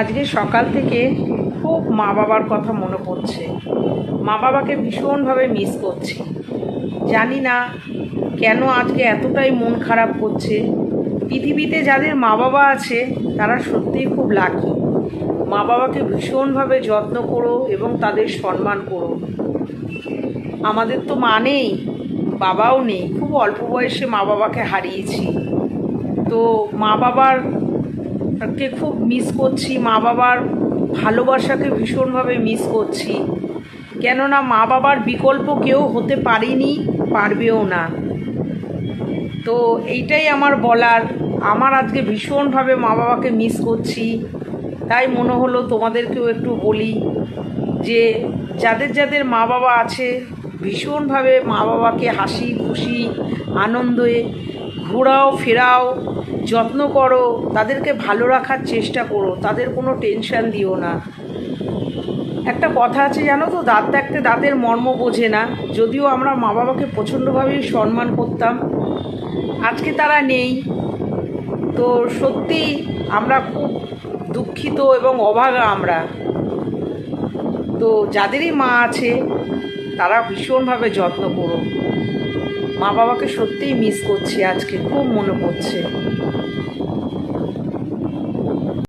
আজকে সকাল থেকে খুব মা বাবার কথা মনে পড়ছে। মা বাবাকে ভীষণভাবে মিস করছি। জানি না কেন আজকে এতটাই মন খারাপ করছে। পৃথিবীতে যাদের মা বাবা আছে, তারা সত্যিই খুব লাকি মা বাবাকে ভীষণভাবে যত্ন করো এবং তাদের সম্মান করো। আমাদের তো মা নেই, বাবাও নেই। খুব অল্প বয়সে মা বাবাকে হারিয়েছি। তো মা বাবার কে খুব মিস করছি, মা বাবার ভালোবাসাকে ভীষণভাবে মিস করছি। কেননা মা বাবার বিকল্প কেউ হতে পারেনি, পারবেও না। তো এইটাই আমার বলার, আমার আজকে ভীষণভাবে মা বাবাকে মিস করছি। তাই মনে হলো তোমাদেরকেও একটু বলি যে, যাদের যাদের মা বাবা আছে ভীষণভাবে মা বাবাকে হাসি, খুশি, আনন্দে ঘোরাও, ফেরাও, যত্ন করো, তাদেরকে ভালো রাখার চেষ্টা করো, তাদের কোনো টেনশন দিও না। একটা কথা আছে জানো তো, দাঁত থাকতে দাঁতের মর্ম বোঝে না, যদিও আমরা মা বাবাকে প্রচণ্ডভাবেই সম্মান করতাম। আজকে তারা নেই। তো সত্যি আমরা খুব দুঃখিত এবং অভাগা আমরা। তো যাদেরই মা আছে তারা ভীষণভাবে যত্ন করো মা বাবাকে সত্যিই মিস করছি আজকে খুব মনে পড়ছে।